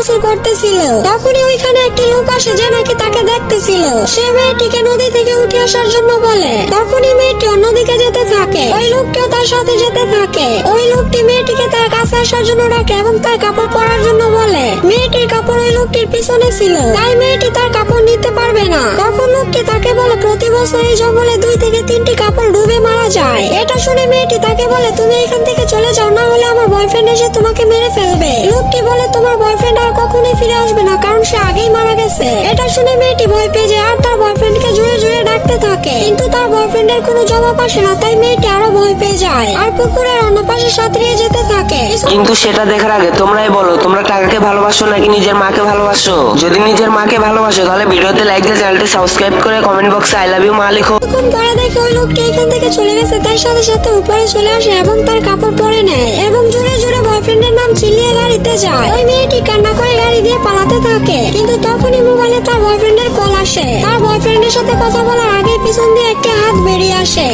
গোসল করতেছিল। তখনই ওইখানে একটি লোক আসে যে নাকি তাকে দেখতেছিল। সে মেয়েটিকে নদী থেকে উঠে আসার জন্য বলে। তখনই মেয়েটি অন্যদিকে যেতে থাকে। ওই লোকটিও তার সাথে যেতে থাকে। ওই লোকটি মেয়েটিকে তার কাছে আসার জন্য ডাকে এবং তার কাপড় পরার জন্য বলে। মেয়েটির কাপড় ওই লোকটির পিছনে ছিল। তাই মেয়েটি তার কাপড় নিতে বছর এই জঙ্গলে দুই থেকে তিনটি কাপড় ডুবে মারা যায়। এটা শুনে মেয়েটি তাকে বলে, তুমি এখান থেকে চলে যাও, না হলে আমার বয়ফ্রেন্ড এসে তোমাকে মেরে ফেলবে। লোকটি বলে, তোমার বয়ফ্রেন্ড আর কখনোই ফিরে আসবে না, কারণ সে আগেই মারা গেছে। এটা শুনে মেয়েটি ভয় পেয়ে যায়, আর ডাকতে থাকে। কিন্তু তার বয়ফ্রেন্ডের কোনো জবাব আসে না তাই মেয়েটি আরও ভয় পেয়ে যায় আর পুকুরের অন্য পাশে সাঁতরিয়ে যেতে থাকে। কিন্তু সেটা দেখার আগে তোমরাই বলো তোমরা টাকাকে ভালোবাসো নাকি নিজের মাকে ভালোবাসো? যদি নিজের মাকে ভালোবাসো তাহলে ভিডিওতে লাইক দিয়ে চ্যানেলটি সাবস্ক্রাইব করে কমেন্ট বক্সে আই লাভ ইউ মা লিখো। তখন পরে দেখে ওই লোকটি এখান থেকে চলে গেছে তার সাথে সাথে উপরে চলে আসে এবং তার কাপড় পরে নেয় এবং জোরে জোরে বয়ফ্রেন্ডের নাম চিল্লিয়ে গাড়িতে যায়। ওই মেয়েটি কান্না করে গাড়ি দিয়ে পালাতে থাকে কিন্তু তখনই মোবাইলে তার বয়ফ্রেন্ডের কল আসে। তার বয়ফ্রেন্ডের সাথে কথা বলার আগে পিছন দিয়ে একটা হাত বেরিয়ে আসে।